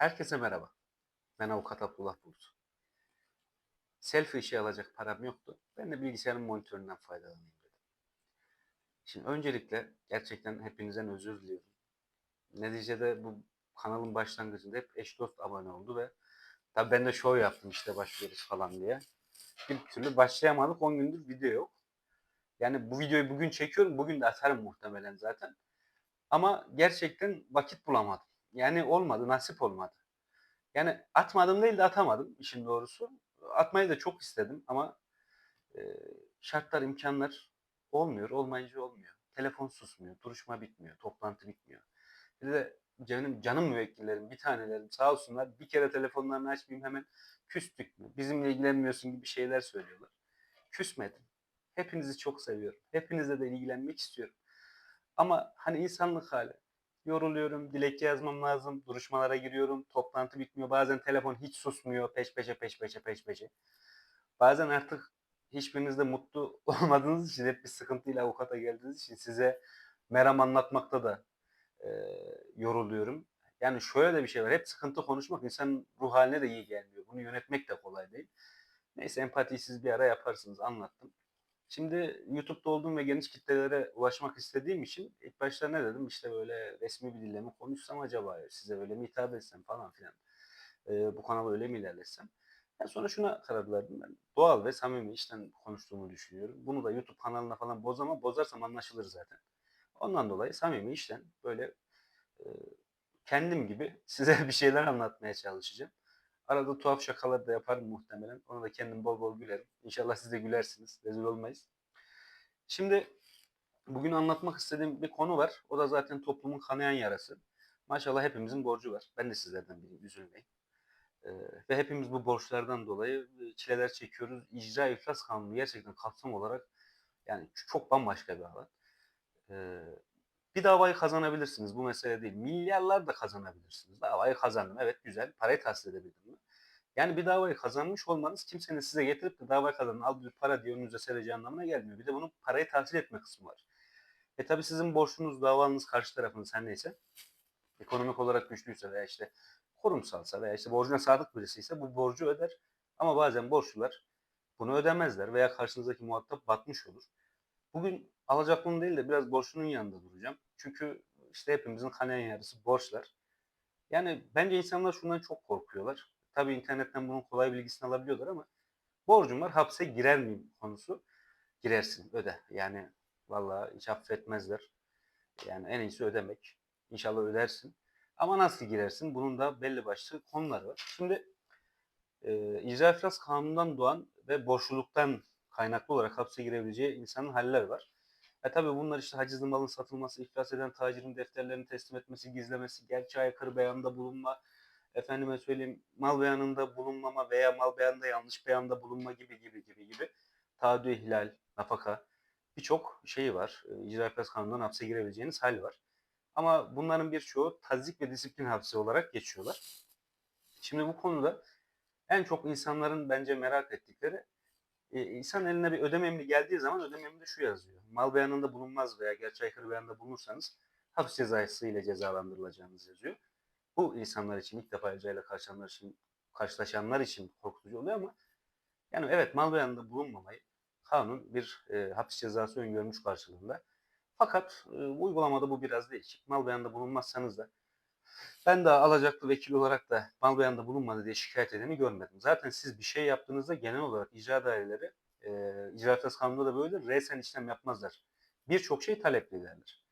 Herkese merhaba. Ben avukat Abdullah Bulut. Selfie işi alacak param yoktu. Ben de bilgisayarın monitöründen faydalanayım dedim. Şimdi öncelikle gerçekten hepinizden özür diliyorum. Neticede bu kanalın başlangıcında hep eş dost abone oldu ve tabii ben de show yaptım işte başlıyoruz falan diye. Bir türlü başlayamadık. 10 gündür video yok. Yani bu videoyu bugün çekiyorum. Bugün de atarım muhtemelen zaten. Ama gerçekten vakit bulamadım. Yani olmadı, nasip olmadı. Yani atmadım değil de atamadım işin doğrusu. Atmayı da çok istedim ama e, şartlar, imkanlar olmuyor. Olmayınca olmuyor. Telefon susmuyor, duruşma bitmiyor, toplantı bitmiyor. Bir de canım, canım müvekkillerim, bir tanelerim sağ olsunlar bir kere telefonlarını açmayayım hemen küstük mü, bizimle ilgilenmiyorsun gibi şeyler söylüyorlar. Küsmedim. Hepinizi çok seviyorum. Hepinizle de ilgilenmek istiyorum. Ama hani insanlık hali. Yoruluyorum, dilekçe yazmam lazım, duruşmalara giriyorum, toplantı bitmiyor. Bazen telefon hiç susmuyor, peş peşe peş peşe peş peşe. Bazen artık hiçbiriniz de mutlu olmadığınız için, hep bir sıkıntıyla avukata geldiğiniz için size meram anlatmakta da e, yoruluyorum. Yani şöyle de bir şey var, hep sıkıntı konuşmak insanın ruh haline de iyi gelmiyor. Bunu yönetmek de kolay değil. Neyse empatiyi siz bir ara yaparsınız, anlattım. Şimdi YouTube'da olduğum ve geniş kitlelere ulaşmak istediğim için ilk başta ne dedim? İşte böyle resmi bir dille mi konuşsam acaba size öyle mi hitap etsem falan filan. Ee, bu kanala öyle mi ilerletsem? Ben sonra şuna karar verdim ben. Doğal ve samimi işten konuştuğumu düşünüyorum. Bunu da YouTube kanalına falan bozamam. Bozarsam anlaşılır zaten. Ondan dolayı samimi işten böyle e, kendim gibi size bir şeyler anlatmaya çalışacağım. Arada tuhaf şakalar da yaparım muhtemelen. Ona da kendim bol bol gülerim. İnşallah siz de gülersiniz. Rezil olmayız. Şimdi bugün anlatmak istediğim bir konu var. O da zaten toplumun kanayan yarası. Maşallah hepimizin borcu var. Ben de sizlerden biriyim. Üzülmeyin. Ee, ve hepimiz bu borçlardan dolayı e, çileler çekiyoruz. İcra iflas kanunu gerçekten kapsam olarak yani çok bambaşka bir alan. Ee, bir davayı kazanabilirsiniz. Bu mesele değil. Milyarlar da kazanabilirsiniz. Davayı kazandım. Evet güzel. Parayı tahsil edebildim mi? Yani bir davayı kazanmış olmanız kimsenin size getirip de davayı kazanın al bir para diye önünüze sereceği anlamına gelmiyor. Bir de bunun parayı tahsil etme kısmı var. E tabi sizin borçunuz, davanız karşı tarafınız her neyse ekonomik olarak güçlüyse veya işte kurumsalsa veya işte borcuna sadık birisi ise bu borcu öder. Ama bazen borçlular bunu ödemezler veya karşınızdaki muhatap batmış olur. Bugün alacaklının değil de biraz borçlunun yanında duracağım. Çünkü işte hepimizin kanayan yarısı borçlar. Yani bence insanlar şundan çok korkuyorlar. Tabii internetten bunun kolay bilgisini alabiliyorlar ama borcum var hapse girer miyim konusu. Girersin öde. Yani vallahi hiç affetmezler. Yani en iyisi ödemek. İnşallah ödersin. Ama nasıl girersin? Bunun da belli başlı konuları var. Şimdi e, icra iflas kanunundan doğan ve borçluluktan kaynaklı olarak hapse girebileceği insanın haller var. E tabi bunlar işte hacizli malın satılması, iflas eden tacirin defterlerini teslim etmesi, gizlemesi, gerçeğe aykırı beyanda bulunma, efendime söyleyeyim mal beyanında bulunmama veya mal beyanında yanlış beyanda bulunma gibi gibi gibi gibi taahhüdü ihlal, nafaka birçok şeyi var. E, icra iflas kanunundan hapse girebileceğiniz hal var. Ama bunların birçoğu tazik ve disiplin hapsi olarak geçiyorlar. Şimdi bu konuda en çok insanların bence merak ettikleri e, insan eline bir ödeme emri geldiği zaman ödeme emrinde şu yazıyor. Mal beyanında bulunmaz veya gerçek aykırı beyanında bulunursanız hapis cezası ile cezalandırılacağınız yazıyor. Bu insanlar için ilk defa icrayla karşılaşanlar için, karşılaşanlar için korkutucu oluyor ama yani evet mal beyanında bulunmamayı kanun bir e, hapis cezası öngörmüş karşılığında. Fakat e, uygulamada bu biraz değişik. Mal beyanında bulunmazsanız da ben de alacaklı vekil olarak da mal beyanında bulunmadı diye şikayet edeni görmedim. Zaten siz bir şey yaptığınızda genel olarak icra daireleri, e, icra iflas kanununda da böyle resen işlem yapmazlar. Birçok şey talep ederler.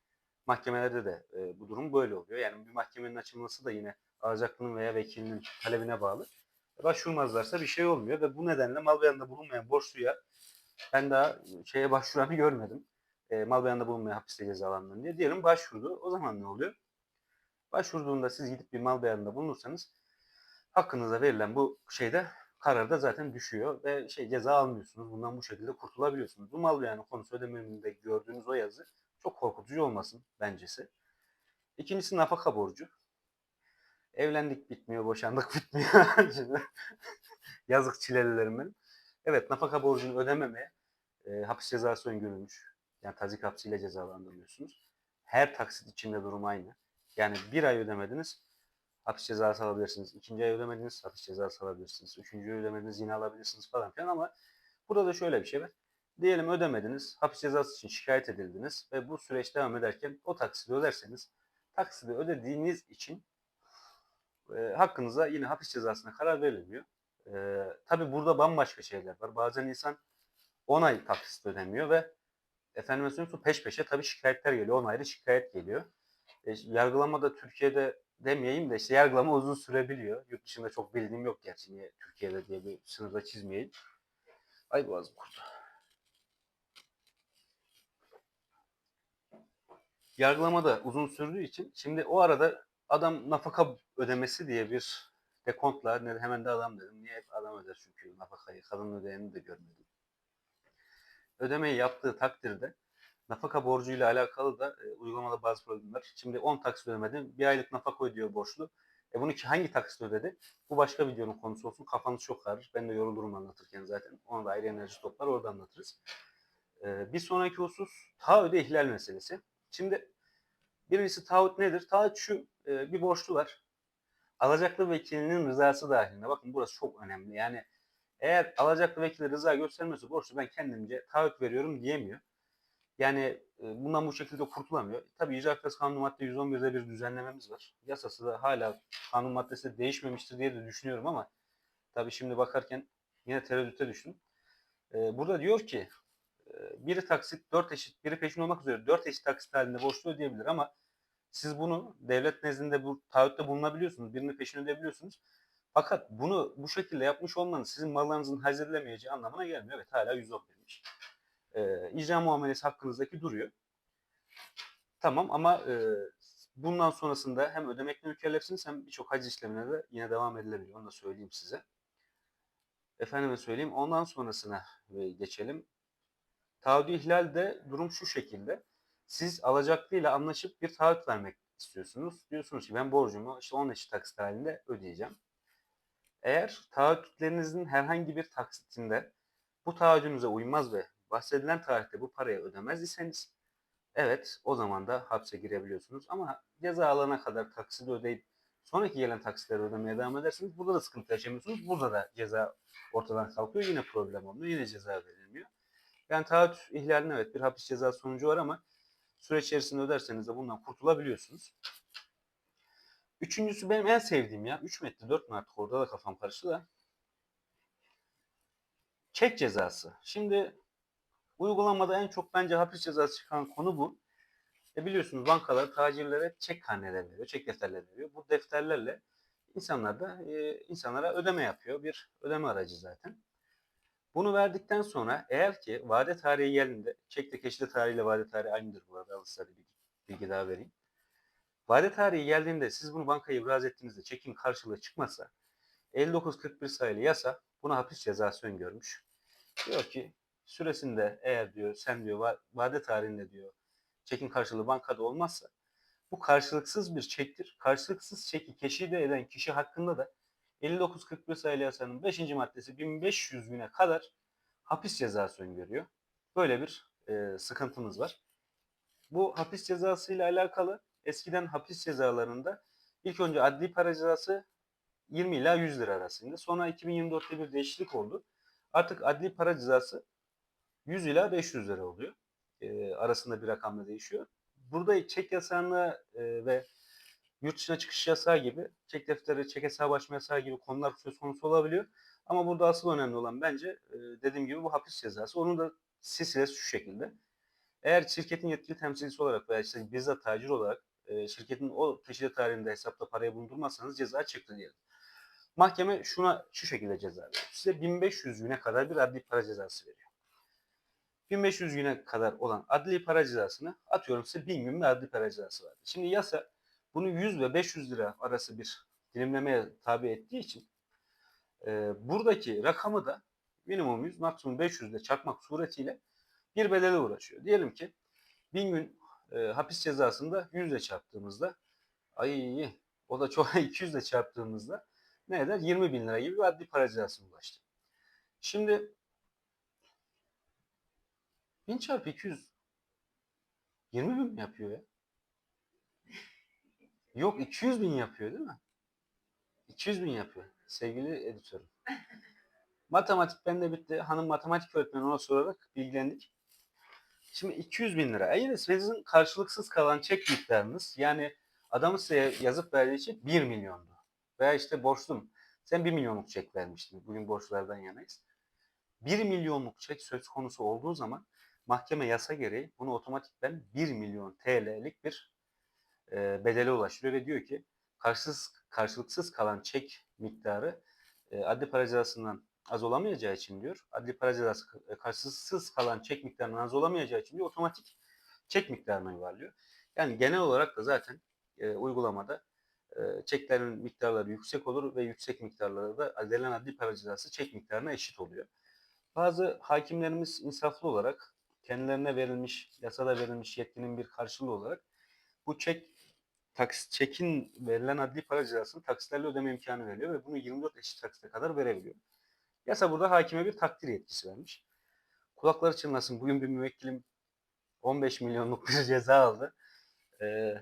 Mahkemelerde de e, bu durum böyle oluyor. Yani bir mahkemenin açılması da yine alacaklının veya vekilinin talebine bağlı. Başvurmazlarsa bir şey olmuyor ve bu nedenle mal beyanında bulunmayan borçluya ben daha şeye başvuranı görmedim. E, mal beyanında bulunmayan hapiste cezalandırın diye. Diyelim başvurdu. O zaman ne oluyor? Başvurduğunda siz gidip bir mal beyanında bulunursanız hakkınıza verilen bu şeyde kararda zaten düşüyor ve şey ceza almıyorsunuz. Bundan bu şekilde kurtulabiliyorsunuz. Bu mal beyanı konusu ödememinde gördüğünüz o yazı çok korkutucu olmasın bencesi. İkincisi nafaka borcu. Evlendik bitmiyor, boşandık bitmiyor. Yazık çilelilerimin. Evet nafaka borcunu ödememeye e, hapis cezası öngörülmüş. Yani tazik hapsiyle cezalandırılıyorsunuz. Her taksit içinde durum aynı. Yani bir ay ödemediniz hapis cezası alabilirsiniz. İkinci ay ödemediniz hapis cezası alabilirsiniz. Üçüncü ay ödemediniz yine alabilirsiniz falan filan ama burada da şöyle bir şey var. Diyelim ödemediniz, hapis cezası için şikayet edildiniz ve bu süreç devam ederken o taksidi öderseniz taksidi ödediğiniz için e, hakkınıza yine hapis cezasına karar verilmiyor. E, Tabi burada bambaşka şeyler var. Bazen insan 10 ay taksit ödemiyor ve efendime söyleyeyim peş peşe tabii şikayetler geliyor. 10 ayrı şikayet geliyor. E, yargılama Türkiye'de demeyeyim de işte yargılama uzun sürebiliyor. Yurt dışında çok bildiğim yok gerçi niye Türkiye'de diye bir sınırda çizmeyeyim. Ay boğazım kurdu. Yargılama da uzun sürdüğü için şimdi o arada adam nafaka ödemesi diye bir dekontla hemen de adam dedim. Niye hep adam öder çünkü nafakayı kadın ödeyeni de görmedim. Ödemeyi yaptığı takdirde nafaka borcuyla alakalı da e, uygulamada bazı problemler. Şimdi 10 taksit ödemedi. Bir aylık nafaka ödüyor borçlu. E bunu ki hangi taksit ödedi? Bu başka videonun konusu olsun. Kafanız çok kararır. Ben de yorulurum anlatırken zaten. Ona da ayrı enerji toplar orada anlatırız. E, bir sonraki husus taahhüde ihlal meselesi. Şimdi birincisi taahhüt nedir? Taahhüt şu e, bir borçlu var. Alacaklı vekilinin rızası dahilinde. Bakın burası çok önemli. Yani eğer alacaklı vekili rıza göstermiyorsa borçlu ben kendimce taahhüt veriyorum diyemiyor. Yani e, bundan bu şekilde kurtulamıyor. Tabii icra Hakları Kanunu madde 111'de bir düzenlememiz var. Yasası da hala kanun maddesi de değişmemiştir diye de düşünüyorum ama tabii şimdi bakarken yine tereddüte düştüm. E, burada diyor ki e, biri taksit 4 eşit, biri peşin olmak üzere 4 eşit taksit halinde borçlu ödeyebilir ama siz bunu devlet nezdinde bu taahhütte bulunabiliyorsunuz. Birini peşin ödeyebiliyorsunuz. Fakat bunu bu şekilde yapmış olmanız sizin mallarınızın hazırlanamayacağı anlamına gelmiyor. Evet hala 111'miş. Ee, icra muamelesi hakkınızdaki duruyor. Tamam ama e, bundan sonrasında hem ödemekle mükellefsiniz hem birçok hac işlemine de yine devam edilebiliyor. Onu da söyleyeyim size. Efendime söyleyeyim. Ondan sonrasına e, geçelim. Taahhüdü ihlalde durum şu şekilde. Siz alacaklıyla anlaşıp bir taahhüt vermek istiyorsunuz. Diyorsunuz ki ben borcumu işte 10 eşit taksit halinde ödeyeceğim. Eğer taahhütlerinizin herhangi bir taksitinde bu taahhüdünüze uymaz ve bahsedilen tarihte bu parayı ödemez iseniz evet o zaman da hapse girebiliyorsunuz. Ama ceza alana kadar taksidi ödeyip sonraki gelen taksitleri ödemeye devam ederseniz burada da sıkıntı yaşamıyorsunuz. Burada da ceza ortadan kalkıyor. Yine problem olmuyor. Yine ceza verilmiyor. Yani taahhüt ihlalinin evet bir hapis cezası sonucu var ama süreç içerisinde öderseniz de bundan kurtulabiliyorsunuz. Üçüncüsü benim en sevdiğim ya. 3 metre 4 metre orada da kafam karıştı da. Çek cezası. Şimdi uygulamada en çok bence hapis cezası çıkan konu bu. E biliyorsunuz bankalar tacirlere çek karneleri veriyor, çek defterleri veriyor. Bu defterlerle insanlar da e, insanlara ödeme yapıyor. Bir ödeme aracı zaten. Bunu verdikten sonra eğer ki vade tarihi geldiğinde, çekte keşide tarihiyle vade tarihi aynıdır bu arada. Size bir bilgi daha vereyim. Vade tarihi geldiğinde siz bunu bankaya ibraz ettiğinizde çekin karşılığı çıkmazsa 5941 sayılı yasa buna hapis cezası öngörmüş. Diyor ki süresinde eğer diyor sen diyor vade tarihinde diyor çekin karşılığı bankada olmazsa bu karşılıksız bir çektir. Karşılıksız çeki keşide eden kişi hakkında da 5941 sayılı yasanın 5. maddesi 1500 güne kadar hapis cezası öngörüyor. Böyle bir e, sıkıntımız var. Bu hapis cezası ile alakalı eskiden hapis cezalarında ilk önce adli para cezası 20 ila 100 lira arasında. Sonra 2024'te bir değişiklik oldu. Artık adli para cezası 100 ila 500 lira oluyor. E, arasında bir rakamla değişiyor. Burada çek yasağını e, ve yurt dışına çıkış yasağı gibi, çek defteri, çek hesabı açma yasağı gibi konular söz konusu olabiliyor. Ama burada asıl önemli olan bence e, dediğim gibi bu hapis cezası. Onun da silsilesi şu şekilde. Eğer şirketin yetkili temsilcisi olarak veya işte bizzat tacir olarak e, şirketin o teşhir tarihinde hesapta parayı bulundurmazsanız ceza çıktı diyelim. Mahkeme şuna şu şekilde ceza veriyor. Size 1500 güne kadar bir adli para cezası veriyor. 1500 güne kadar olan adli para cezasını atıyorum size 1000 gün bir adli para cezası var. Şimdi yasa bunu 100 ve 500 lira arası bir dilimlemeye tabi ettiği için e, buradaki rakamı da minimum 100 maksimum 500 ile çarpmak suretiyle bir bedele uğraşıyor. Diyelim ki 1000 gün e, hapis cezasında 100 ile çarptığımızda ay o da çok 200 ile çarptığımızda ne eder? 20 bin lira gibi bir adli para cezası ulaştı. Şimdi 1000 çarpı 200 20 bin mi yapıyor ya? Yok 200 bin yapıyor değil mi? 200 bin yapıyor sevgili editörüm. Matematik bende bitti. Hanım matematik öğretmeni ona sorarak bilgilendik. Şimdi 200 bin lira. Eğer sizin karşılıksız kalan çek miktarınız yani adamın size yazıp verdiği için 1 milyondu. Veya işte borçlum. Sen 1 milyonluk çek vermiştin. Bugün borçlardan yanayız. 1 milyonluk çek söz konusu olduğu zaman mahkeme yasa gereği bunu otomatikten 1 milyon TL'lik bir e, bedele ulaştırıyor ve diyor ki karşısız, karşılıksız kalan çek miktarı e, adli para cezasından az olamayacağı için diyor. Adli para cezası e, karşılıksız kalan çek miktarından az olamayacağı için diyor otomatik çek miktarına yuvarlıyor. Yani genel olarak da zaten e, uygulamada e, çeklerin miktarları yüksek olur ve yüksek miktarları da verilen adli para cezası çek miktarına eşit oluyor. Bazı hakimlerimiz insaflı olarak kendilerine verilmiş, yasada verilmiş yetkinin bir karşılığı olarak bu çek taksit çekin verilen adli para cezasını taksitlerle ödeme imkanı veriyor ve bunu 24 eşit taksite kadar verebiliyor. Yasa burada hakime bir takdir yetkisi vermiş. Kulakları çınlasın. Bugün bir müvekkilim 15 milyonluk bir ceza aldı. Ee,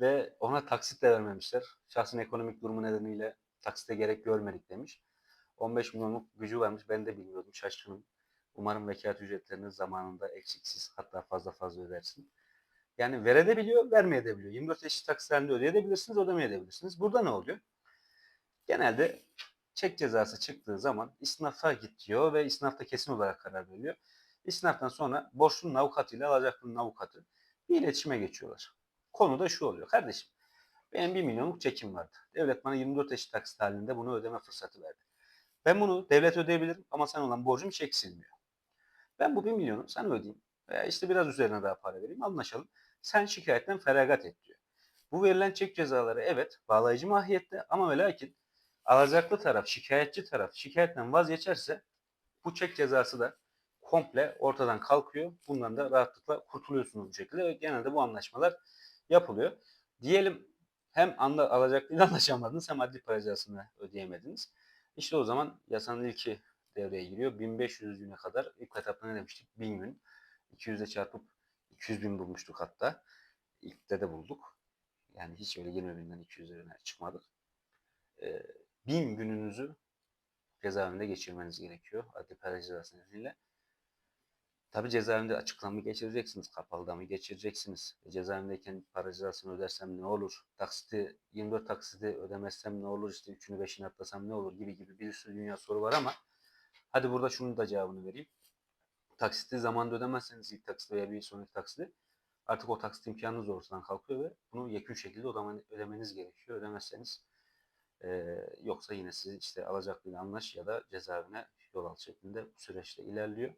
ve ona taksit de vermemişler. Şahsın ekonomik durumu nedeniyle taksite gerek görmedik demiş. 15 milyonluk gücü varmış. Ben de bilmiyordum. Şaşkınım. Umarım vekalet ücretlerini zamanında eksiksiz hatta fazla fazla ödersin. Yani verebiliyor, vermeyebiliyor. 24 eşit taksitlerinde ödeyebilirsiniz, ödemeyebilirsiniz. Burada ne oluyor? Genelde çek cezası çıktığı zaman isnafa git diyor ve isnafta kesin olarak karar veriyor. İsnaftan sonra borçlunun avukatıyla alacaklının avukatı bir iletişime geçiyorlar. Konu da şu oluyor. Kardeşim benim 1 milyonluk çekim vardı. Devlet bana 24 eşit taksit halinde bunu ödeme fırsatı verdi. Ben bunu devlet ödeyebilirim ama sen olan borcum çek silmiyor. Ben bu 1 milyonu sana ödeyeyim. Veya işte biraz üzerine daha para vereyim anlaşalım. Sen şikayetten feragat et diyor. Bu verilen çek cezaları evet bağlayıcı mahiyette ama ve lakin alacaklı taraf, şikayetçi taraf şikayetten vazgeçerse bu çek cezası da komple ortadan kalkıyor. Bundan da rahatlıkla kurtuluyorsunuz bu şekilde ve genelde bu anlaşmalar yapılıyor. Diyelim hem anla, alacaklıyla anlaşamadınız hem adli para cezasını ödeyemediniz. İşte o zaman yasanın ilki devreye giriyor. 1500 güne kadar ilk etapta ne demiştik? 1000 gün. 200'e çarpıp 200 bin bulmuştuk hatta. İlkte de bulduk. Yani hiç öyle 20 binden 200 üzerine çıkmadık. Ee, bin gününüzü cezaevinde geçirmeniz gerekiyor. Adli para cezası nedeniyle. Tabi cezaevinde açıklamı geçireceksiniz. Kapalıda mı geçireceksiniz? E, cezaevindeyken para cezasını ödersem ne olur? Taksiti, 24 taksiti ödemezsem ne olur? İşte 3'ünü 5'ini atlasam ne olur? Gibi gibi bir sürü dünya soru var ama hadi burada şunun da cevabını vereyim. Taksiti zamanında ödemezseniz ilk taksiti veya bir sonraki taksiti artık o taksit imkanınız ortadan kalkıyor ve bunu yekün şekilde ödemeniz gerekiyor. Ödemezseniz e, yoksa yine sizi işte alacaklıyla anlaş ya da cezaevine yol al şeklinde süreçte ilerliyor.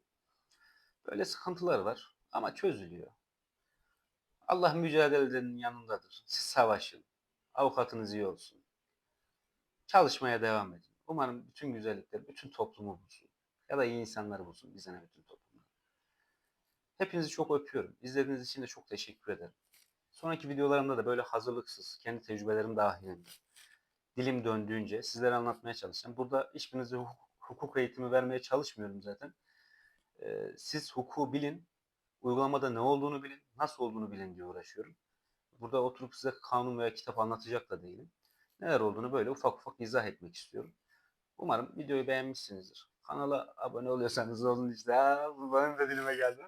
Böyle sıkıntılar var ama çözülüyor. Allah mücadelenin yanındadır. Siz savaşın. Avukatınız iyi olsun. Çalışmaya devam edin. Umarım bütün güzellikler bütün toplumu bulsun. Ya da iyi insanları bulsun. Bize ne bütün toplumu. Hepinizi çok öpüyorum. İzlediğiniz için de çok teşekkür ederim. Sonraki videolarımda da böyle hazırlıksız, kendi tecrübelerim dahilinde, dilim döndüğünce sizlere anlatmaya çalışacağım. Burada hiçbirinize hukuk eğitimi vermeye çalışmıyorum zaten. Ee, siz hukuku bilin, uygulamada ne olduğunu bilin, nasıl olduğunu bilin diye uğraşıyorum. Burada oturup size kanun veya kitap anlatacak da değilim. Neler olduğunu böyle ufak ufak izah etmek istiyorum. Umarım videoyu beğenmişsinizdir. Kanala abone oluyorsanız olun işte. Ha, bu benim de dilime geldi.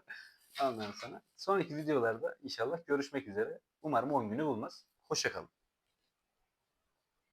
Ondan sonra. Sonraki videolarda inşallah görüşmek üzere. Umarım 10 günü bulmaz. Hoşçakalın.